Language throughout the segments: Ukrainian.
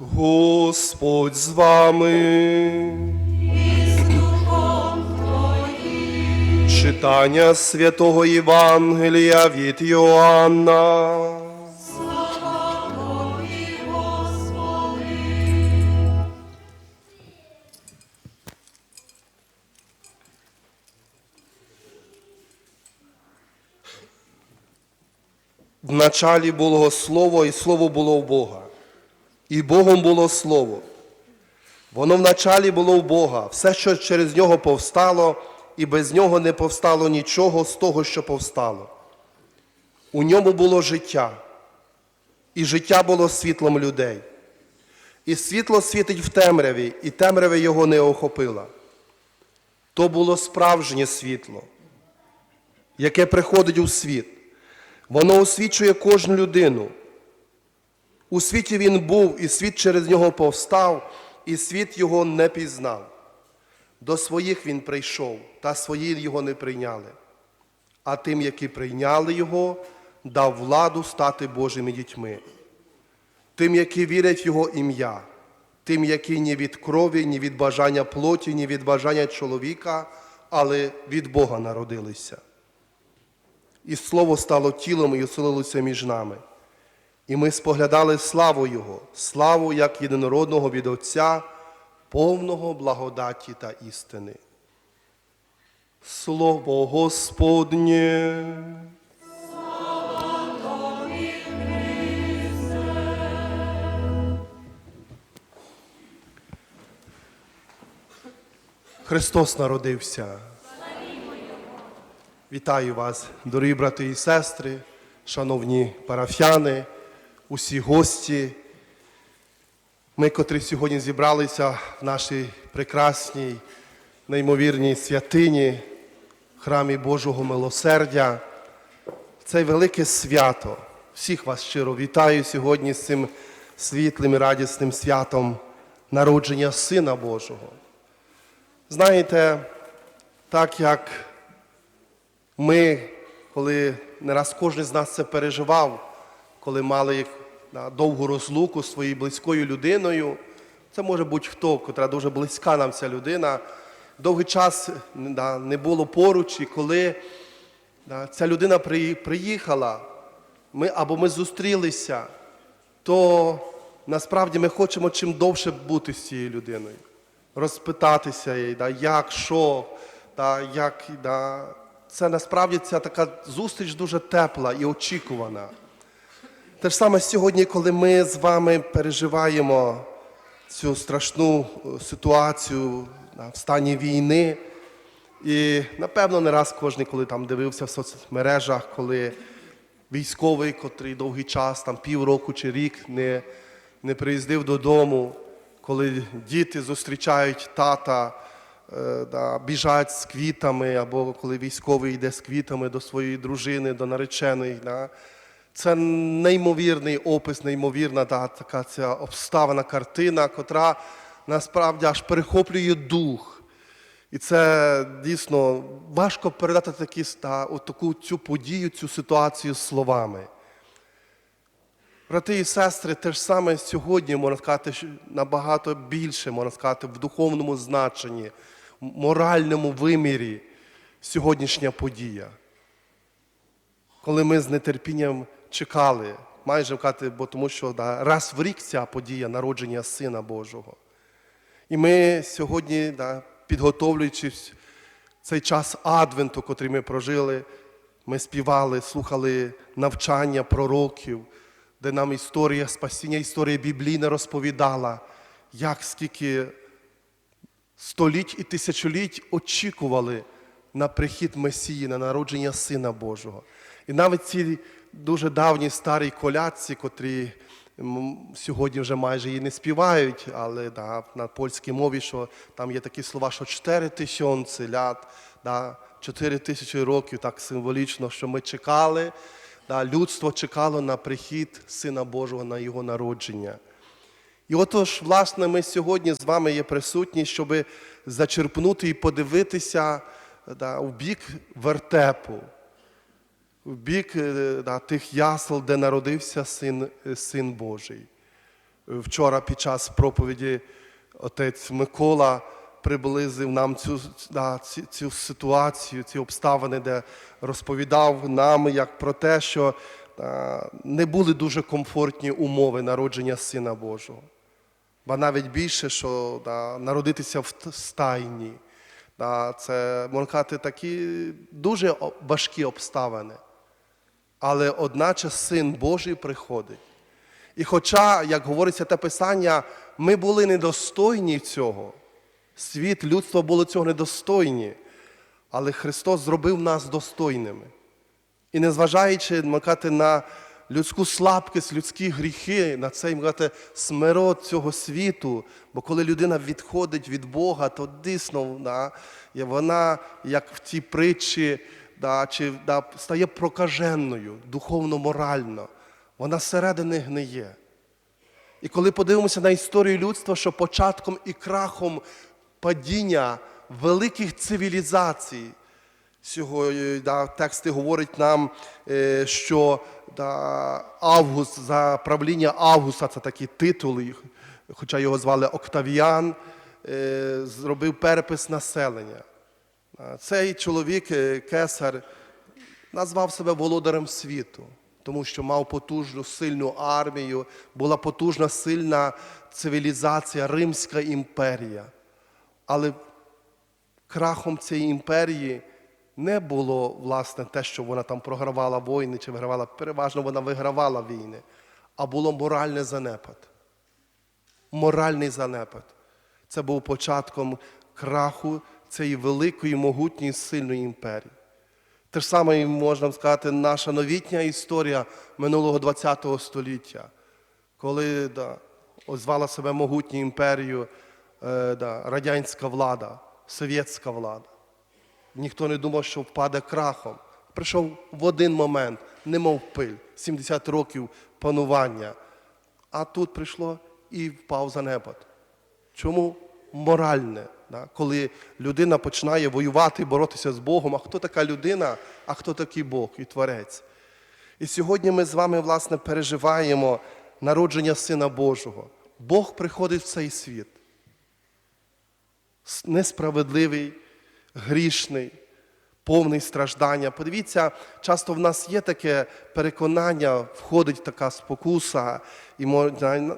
Господь з вами. Читання святого Євангелія від Йоанна. В началі було Слово, і Слово було в Бога. І Богом було Слово. Воно в началі було в Бога. Все, що через нього повстало, і без нього не повстало нічого з того, що повстало. У ньому було життя, і життя було світлом людей. І світло світить в темряві, і темрявя його не охопила. То було справжнє світло, яке приходить у світ. Воно освічує кожну людину. У світі він був, і світ через нього повстав, і світ його не пізнав. До своїх він прийшов, та свої його не прийняли. А тим, які прийняли його, дав владу стати Божими дітьми. Тим, які вірять в Його ім'я, тим, які ні від крові, ні від бажання плоті, ні від бажання чоловіка, але від Бога народилися. І слово стало тілом і оселилося між нами. І ми споглядали славу Його, славу як єдинородного від Отця, повного благодаті та істини. Слово Господнє. Христос народився. Вітаю вас, дорогі брати і сестри, шановні парафіяни, усі гості. Ми, котрі сьогодні зібралися в нашій прекрасній, неймовірній святині, храмі Божого милосердя. Це велике свято. Всіх вас щиро вітаю сьогодні з цим світлим і радісним святом народження Сина Божого. Знаєте, так як ми, коли не раз кожен з нас це переживав, коли мали да, довгу розлуку з своєю близькою людиною, це може будь-хто, котра дуже близька нам ця людина, довгий час не було поруч, і коли ця людина при- приїхала, ми, або ми зустрілися, то насправді ми хочемо чим довше бути з цією людиною, розпитатися їй, як, що, як, це насправді ця така зустріч дуже тепла і очікувана. Те ж саме сьогодні, коли ми з вами переживаємо цю страшну е, ситуацію в стані війни. І напевно не раз кожен, коли там дивився в соцмережах, коли військовий, котрий довгий час, там півроку чи рік не, не приїздив додому, коли діти зустрічають тата, е, да, біжать з квітами, або коли військовий йде з квітами до своєї дружини, до нареченої. Да. Це неймовірний опис, неймовірна да, така ця обставина, картина, котра насправді аж перехоплює дух. І це дійсно важко передати такі, та, от таку цю подію, цю ситуацію словами. Брати і сестри, те ж саме сьогодні, можна сказати, набагато більше, можна сказати, в духовному значенні, м- моральному вимірі сьогоднішня подія. Коли ми з нетерпінням чекали, майже казати, бо тому що да, раз в рік ця подія народження Сина Божого. І ми сьогодні, да, підготовлюючись цей час Адвенту, котрий ми прожили, ми співали, слухали навчання пророків, де нам історія спасіння, історія біблійна розповідала, як скільки століть і тисячоліть очікували на прихід Месії, на народження Сина Божого. І навіть ці дуже давні старі колядці, котрі сьогодні вже майже і не співають, але да, на польській мові, що там є такі слова, що 4 тисячі лят, да, 4 тисячі років, так символічно, що ми чекали, да, людство чекало на прихід Сина Божого, на Його народження. І отож, власне, ми сьогодні з вами є присутні, щоб зачерпнути і подивитися да, в бік вертепу, в бік е, тих ясел, де народився Син, е, Син Божий. вчора під час проповіді отець Микола приблизив нам цю, да, цю, цю ситуацію, ці обставини, де розповідав нам як про те, що е, не були дуже комфортні умови народження Сина Божого. Ба навіть більше, що да, народитися в стайні. Да, це, можна сказати, такі дуже важкі обставини. Але одначе Син Божий приходить. І хоча, як говориться те Писання, ми були недостойні цього, світ, людство було цього недостойні, але Христос зробив нас достойними. І незважаючи можна на людську слабкість, людські гріхи, на цей можна смирот цього світу, бо коли людина відходить від Бога, то дійсно і вона, як в тій притчі, да, чи, да, стає прокаженною духовно-морально. Вона зсередини гниє. І коли подивимося на історію людства, що початком і крахом падіння великих цивілізацій, Сьогодні да, тексти говорять нам, е, що да, Август, за правління Августа, це такі титули, хоча його звали Октавіан, е, зробив перепис населення. А Цей чоловік, е, кесар, назвав себе володарем світу, тому що мав потужну сильну армію, була потужна сильна цивілізація, Римська імперія. Але крахом цієї імперії не було власне те, що вона там програвала війни чи вигравала. Переважно вона вигравала війни, а було моральний занепад. Моральний занепад. Це був початком краху цієї великої, могутньої, сильної імперії. Те ж саме можна сказати, наша новітня історія минулого ХХ століття, коли да, озвала себе могутньою імперією е, да, радянська влада, совєтська влада. Ніхто не думав, що впаде крахом. Прийшов в один момент, немов пиль, 70 років панування. А тут прийшло і впав занепад. Чому моральне? Коли людина починає воювати, боротися з Богом, а хто така людина, а хто такий Бог і Творець? І сьогодні ми з вами, власне, переживаємо народження Сина Божого. Бог приходить в цей світ. Несправедливий, грішний, повний страждання. Подивіться, часто в нас є таке переконання, входить така спокуса, і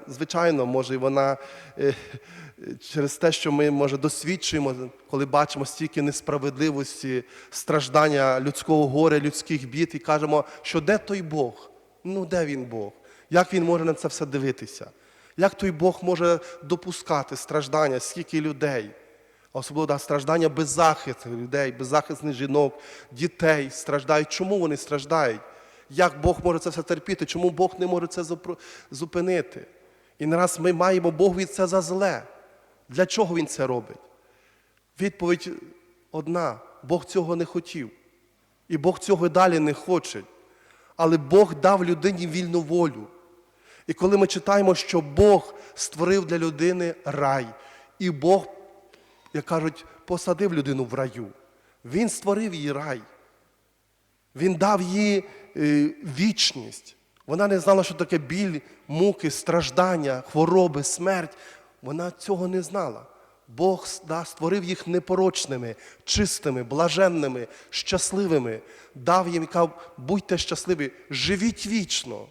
звичайно, може, вона е, через те, що ми може досвідчуємо, коли бачимо стільки несправедливості, страждання людського горя, людських бід, і кажемо, що де той Бог? Ну, де він Бог? Як він може на це все дивитися? Як той Бог може допускати страждання, скільки людей? Особливо да, страждання беззахисних людей, беззахисних жінок, дітей страждають. Чому вони страждають? Як Бог може це все терпіти? Чому Бог не може це зупинити? І нараз ми маємо Богові це за зле. Для чого Він це робить? Відповідь одна: Бог цього не хотів. І Бог цього далі не хоче. Але Бог дав людині вільну волю. І коли ми читаємо, що Бог створив для людини рай, і Бог, як кажуть, посадив людину в раю, Він створив їй рай. Він дав їй е, вічність. Вона не знала, що таке біль, муки, страждання, хвороби, смерть. Вона цього не знала. Бог да, створив їх непорочними, чистими, блаженними, щасливими, дав їм і казав, будьте щасливі, живіть вічно.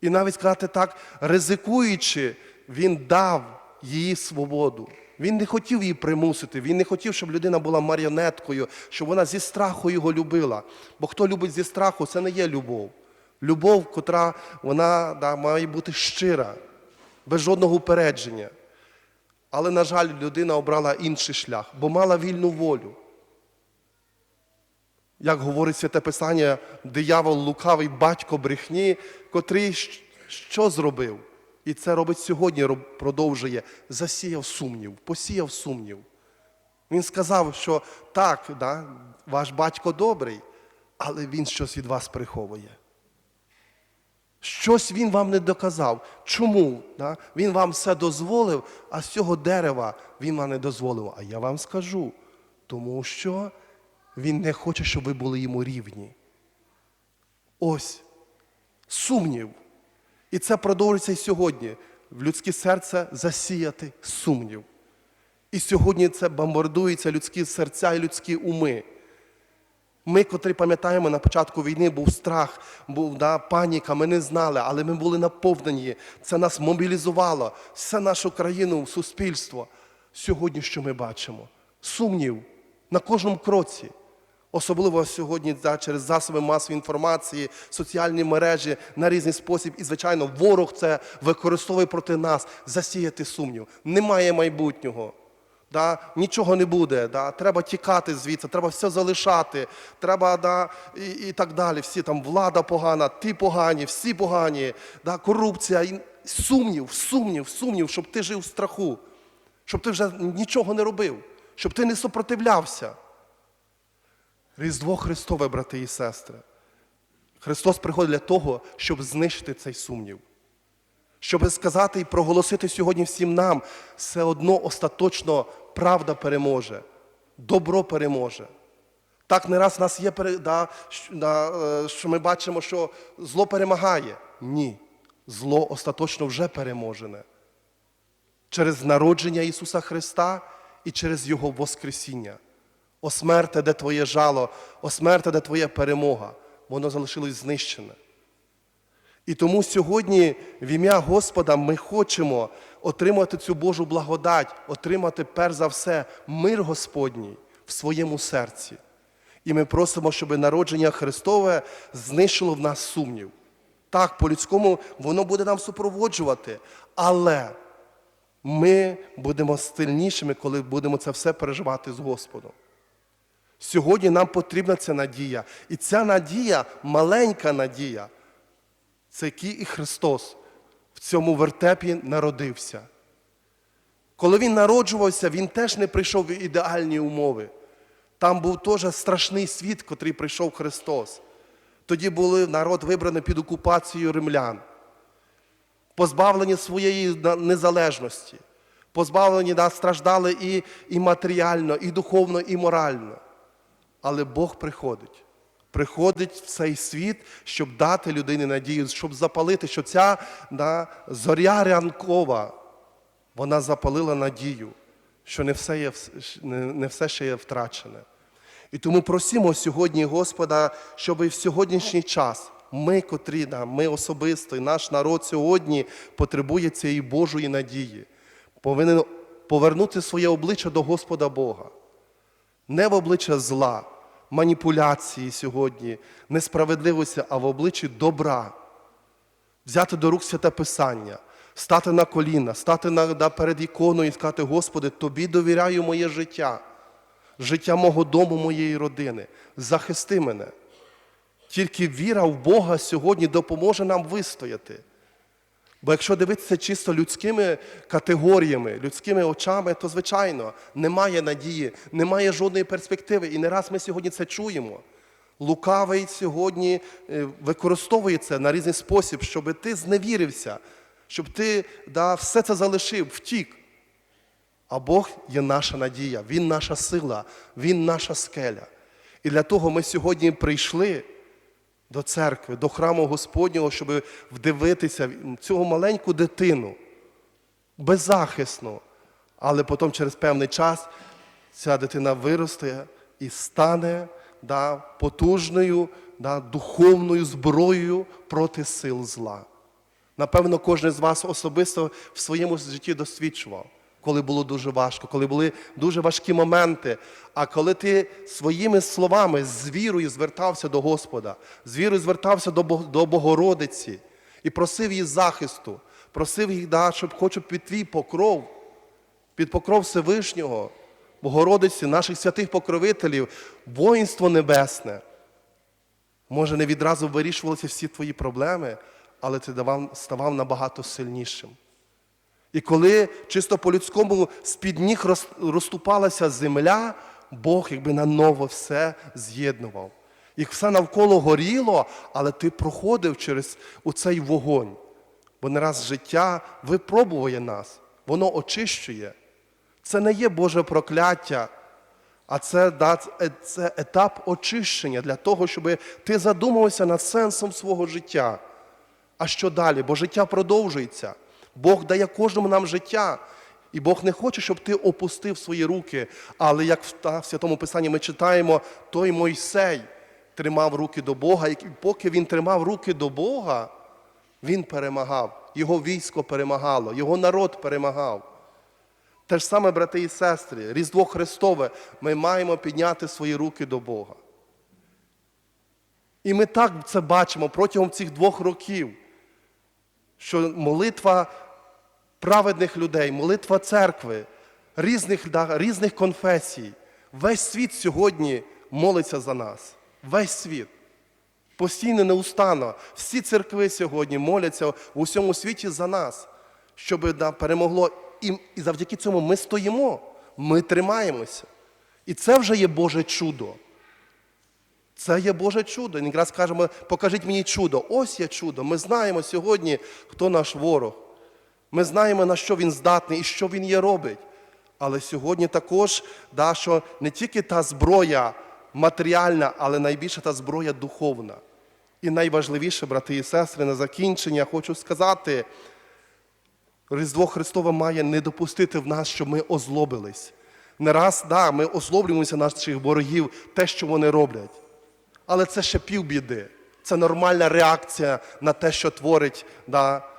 І навіть сказати так, ризикуючи, він дав її свободу. Він не хотів її примусити, він не хотів, щоб людина була маріонеткою, щоб вона зі страху його любила. Бо хто любить зі страху, це не є любов. Любов, котра вона да, має бути щира, без жодного упередження. Але, на жаль, людина обрала інший шлях, бо мала вільну волю. Як говорить Святе Писання, диявол лукавий батько брехні, котрий що зробив? І це робить сьогодні, продовжує, засіяв сумнів, посіяв сумнів. Він сказав, що так, да, ваш батько добрий, але він щось від вас приховує. Щось він вам не доказав. Чому? Да? Він вам все дозволив, а з цього дерева він вам не дозволив. А я вам скажу, тому що він не хоче, щоб ви були йому рівні. Ось сумнів. І це продовжується і сьогодні. В людське серце засіяти сумнів. І сьогодні це бомбардується людські серця і людські уми. Ми, котрі пам'ятаємо, на початку війни був страх, був да, паніка, ми не знали, але ми були наповнені. Це нас мобілізувало, все нашу країну, суспільство. Сьогодні що ми бачимо? Сумнів на кожному кроці. Особливо сьогодні да, через засоби масової інформації, соціальні мережі на різний спосіб. І, звичайно, ворог це використовує проти нас, засіяти сумнів. Немає майбутнього. Да, нічого не буде, да, треба тікати звідси, треба все залишати, треба да, і, і так далі. Всі там влада погана, ти погані, всі погані, да, корупція, і сумнів, сумнів, сумнів, щоб ти жив в страху, щоб ти вже нічого не робив, щоб ти не супротивлявся. Різдво Христове, брати і сестри. Христос приходить для того, щоб знищити цей сумнів. Щоб сказати і проголосити сьогодні всім нам, все одно остаточно правда переможе, добро переможе. Так не раз в нас є, да, е, що ми бачимо, що зло перемагає. Ні, зло остаточно вже переможене. Через народження Ісуса Христа і через Його Воскресіння. О смерте, де Твоє жало, о смерте, де Твоя перемога, воно залишилось знищене. І тому сьогодні в ім'я Господа ми хочемо отримати цю Божу благодать, отримати перш за все мир Господній в своєму серці. І ми просимо, щоб народження Христове знищило в нас сумнів. Так, по-людському воно буде нам супроводжувати, але ми будемо сильнішими, коли будемо це все переживати з Господом. Сьогодні нам потрібна ця надія. І ця надія маленька надія. Це який і Христос цьому вертепі народився. Коли він народжувався, він теж не прийшов в ідеальні умови. Там був теж страшний світ, котрий прийшов Христос. Тоді були народ вибраний під окупацією римлян, позбавлені своєї незалежності, позбавлені да, страждали і, і матеріально, і духовно, і морально. Але Бог приходить. Приходить в цей світ, щоб дати людині надію, щоб запалити, що ця да, зоря рянкова, вона запалила надію, що не все, є, не все ще є втрачене. І тому просимо сьогодні Господа, щоб і в сьогоднішній час ми, котрі, да, ми особисто, і наш народ сьогодні потребує цієї Божої надії, повинен повернути своє обличчя до Господа Бога не в обличчя зла, маніпуляції сьогодні, несправедливості, а в обличчі добра. Взяти до рук святе Писання, стати на коліна, стати на, на, перед іконою і сказати, Господи, Тобі довіряю моє життя, життя мого дому, моєї родини. Захисти мене. Тільки віра в Бога сьогодні допоможе нам вистояти. Бо якщо дивитися чисто людськими категоріями, людськими очами, то звичайно немає надії, немає жодної перспективи. І не раз ми сьогодні це чуємо. Лукавий сьогодні е, використовує це на різний спосіб, щоб ти зневірився, щоб ти да, все це залишив, втік. А Бог є наша надія, Він наша сила, Він наша скеля. І для того ми сьогодні прийшли до церкви, до храму Господнього, щоб вдивитися цього маленьку дитину, беззахисну. Але потім через певний час ця дитина виросте і стане да, потужною, да, духовною зброєю проти сил зла. Напевно, кожен з вас особисто в своєму житті досвідчував, коли було дуже важко, коли були дуже важкі моменти. А коли ти своїми словами з вірою звертався до Господа, з вірою звертався до, Богородиці і просив її захисту, просив їх, да, щоб хочу під твій покров, під покров Всевишнього, Богородиці, наших святих покровителів, воїнство небесне. Може, не відразу вирішувалися всі твої проблеми, але ти давав, ставав набагато сильнішим. І коли чисто по-людському з-під ніг розступалася земля, Бог якби наново все з'єднував. І все навколо горіло, але ти проходив через цей вогонь. Бо не раз життя випробує нас, воно очищує. Це не є Боже прокляття, а це, це- це етап очищення для того, щоб ти задумався над сенсом свого життя. А що далі? Бо життя продовжується. Бог дає кожному нам життя. І Бог не хоче, щоб ти опустив свої руки. Але як в Святому Писанні ми читаємо, той Мойсей тримав руки до Бога, і поки він тримав руки до Бога, він перемагав. Його військо перемагало, його народ перемагав. Те ж саме, брати і сестри, Різдво Христове, ми маємо підняти свої руки до Бога. І ми так це бачимо протягом цих двох років, що молитва праведних людей, молитва церкви, різних, різних конфесій, весь світ сьогодні молиться за нас. Весь світ. Постійно неустанно. Всі церкви сьогодні моляться в усьому світі за нас, щоб да, перемогло. І, і завдяки цьому ми стоїмо, ми тримаємося. І це вже є Боже чудо. Це є Боже чудо. І якраз кажемо, покажіть мені чудо. Ось є чудо. Ми знаємо сьогодні, хто наш ворог. Ми знаємо, на що він здатний і що він є робить. Але сьогодні також, да, що не тільки та зброя матеріальна, але найбільше та зброя духовна. І найважливіше, брати і сестри, на закінчення хочу сказати, Різдво Христове має не допустити в нас, щоб ми озлобились. Не раз, да, ми озлоблюємося наших ворогів, те, що вони роблять. Але це ще півбіди. Це нормальна реакція на те, що творить да,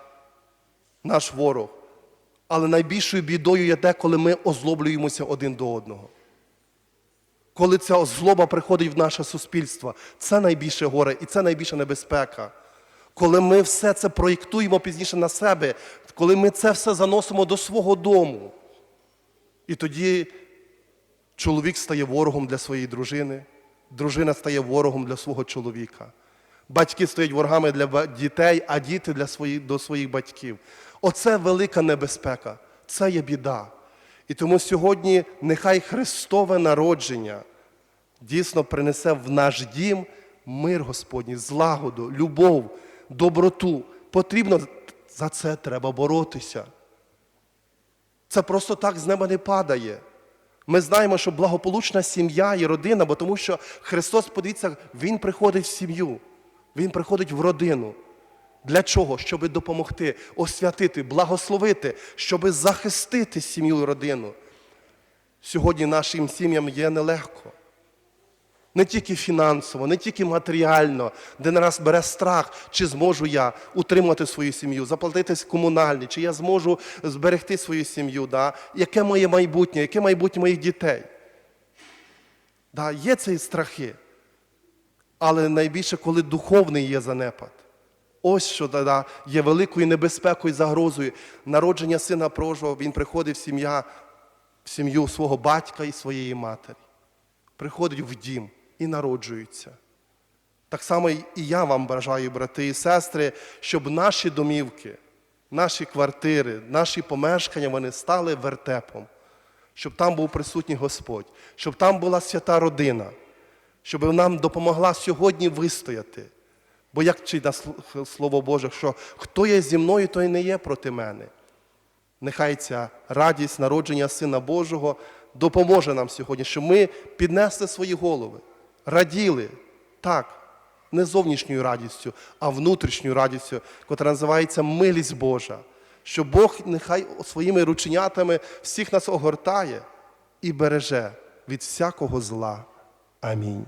наш ворог. Але найбільшою бідою є те, коли ми озлоблюємося один до одного. Коли ця злоба приходить в наше суспільство, це найбільше горе і це найбільша небезпека. Коли ми все це проєктуємо пізніше на себе, коли ми це все заносимо до свого дому. І тоді чоловік стає ворогом для своєї дружини, дружина стає ворогом для свого чоловіка. Батьки стають ворогами для дітей, а діти для свої, до своїх батьків. Оце велика небезпека, це є біда. І тому сьогодні нехай Христове народження дійсно принесе в наш дім мир Господній, злагоду, любов, доброту. Потрібно за це треба боротися. Це просто так з неба не падає. Ми знаємо, що благополучна сім'я і родина, бо тому що Христос, подивіться, Він приходить в сім'ю, Він приходить в родину. Для чого? Щоб допомогти, освятити, благословити, щоб захистити сім'ю і родину. Сьогодні нашим сім'ям є нелегко. Не тільки фінансово, не тільки матеріально, де нараз бере страх, чи зможу я утримати свою сім'ю, заплатити комунальні, чи я зможу зберегти свою сім'ю, да? яке моє майбутнє, яке майбутнє моїх дітей. Да, є ці страхи. Але найбільше, коли духовний є занепад. Ось що є великою небезпекою, загрозою. Народження сина Прожого, він приходить в сім'я, в сім'ю свого батька і своєї матері приходить в дім і народжуються. Так само і я вам бажаю, брати і сестри, щоб наші домівки, наші квартири, наші помешкання вони стали вертепом, щоб там був присутній Господь, щоб там була свята родина, щоб нам допомогла сьогодні вистояти. Бо як вчить нас Слово Боже, що хто є зі мною, той не є проти мене. Нехай ця радість народження Сина Божого допоможе нам сьогодні, щоб ми піднесли свої голови, раділи так, не зовнішньою радістю, а внутрішньою радістю, котра називається милість Божа. Що Бог нехай своїми рученятами всіх нас огортає і береже від всякого зла. Амінь.